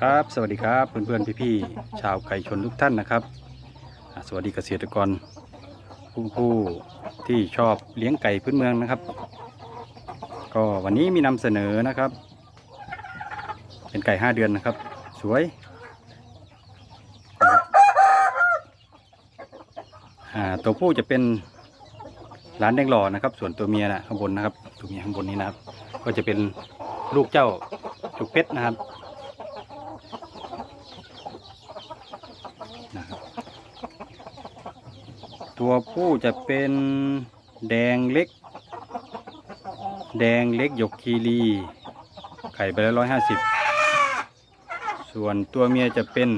ครับ สวัสดีครับเพื่อนๆพี่ๆชาวไก่ชนทุกท่านนะครับ สวัสดีเกษตรกรผู้ผู้ที่ชอบเลี้ยงไก่พื้นเมืองนะครับ ก็วันนี้มีนำเสนอนะครับ เป็นไก่ห้าเดือนนะครับ สวยตัวผู้จะเป็นร้านแดงหล่อนะครับ ส่วนตัวเมียนะข้างบนนะครับ ตัวเมียข้างบนนี้นะครับ ก็จะเป็นลูกเจ้าจุกเพชรนะครับ นะครับ ตัวผู้จะเป็นแดงเล็ก แดงเล็กหยกคีรี ไข่ไปแล้วร้อยห้าสิบ ส่วนตัวเมียจะเป็น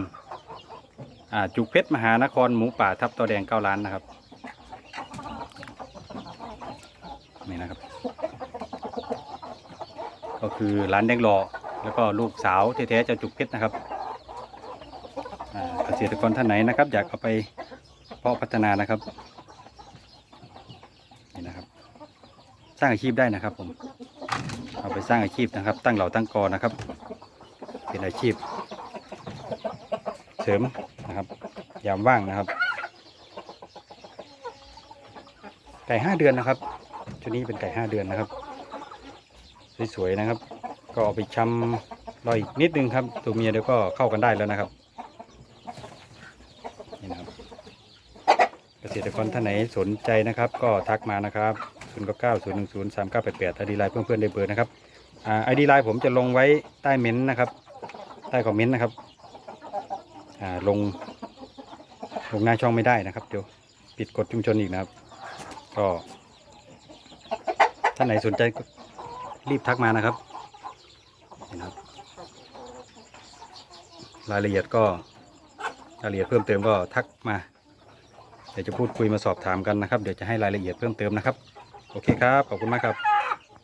จุกเพชรมหานครหมูป่าทับตัวแดงเก้าล้านนะครับ นี่นะครับ ก็คือร้านแดงหล่อแล้วก็ลูกสาวแท้ๆจะจุกเพชรนะครับ อ่าเกษตรกรท่านไหนนะครับ อยากเอาไปเพาะพัฒนานะครับนี่นะครับ สร้างอาชีพได้นะครับ ผม เอาไปสร้างอาชีพนะครับ ตั้งเหล่าตั้งกอนะครับ เป็นอาชีพ เสริมนะครับ ยามว่างนะครับไก่ห้าเดือนนะครับชุดนี้เป็นไก่ห้าเดือนนะครับสวยๆนะครับ ก็เอาไปชำรออีกนิดนึงครับ ตัวเมียเดี๋ยวก็เข้ากันได้แล้วนะครับ นี่นะครับ เกษตรกรท่านไหนสนใจนะครับ ก็ทักมานะครับ0 9 9 0 1 0 3 9 8 8ไอดีไลน์เพื่อนๆได้เบอร์นะครับไอดีไลน์ผมจะลงไว้ใต้เม้นต์นะครับ ใต้คอมเมนต์นะครับลงลงหน้าช่องไม่ได้นะครับเดี๋ยวปิดกฎชุมชนอีกนะครับ ก็ท่านไหนสนใจรีบทักมานะครับนะครับ รายละเอียดก็รายละเอียดเพิ่มเติมก็ทักมา เดี๋ยวจะพูดคุยมาสอบถามกันนะครับ เดี๋ยวจะให้รายละเอียดเพิ่มเติมนะครับ โอเคครับ ขอบคุณมากครับ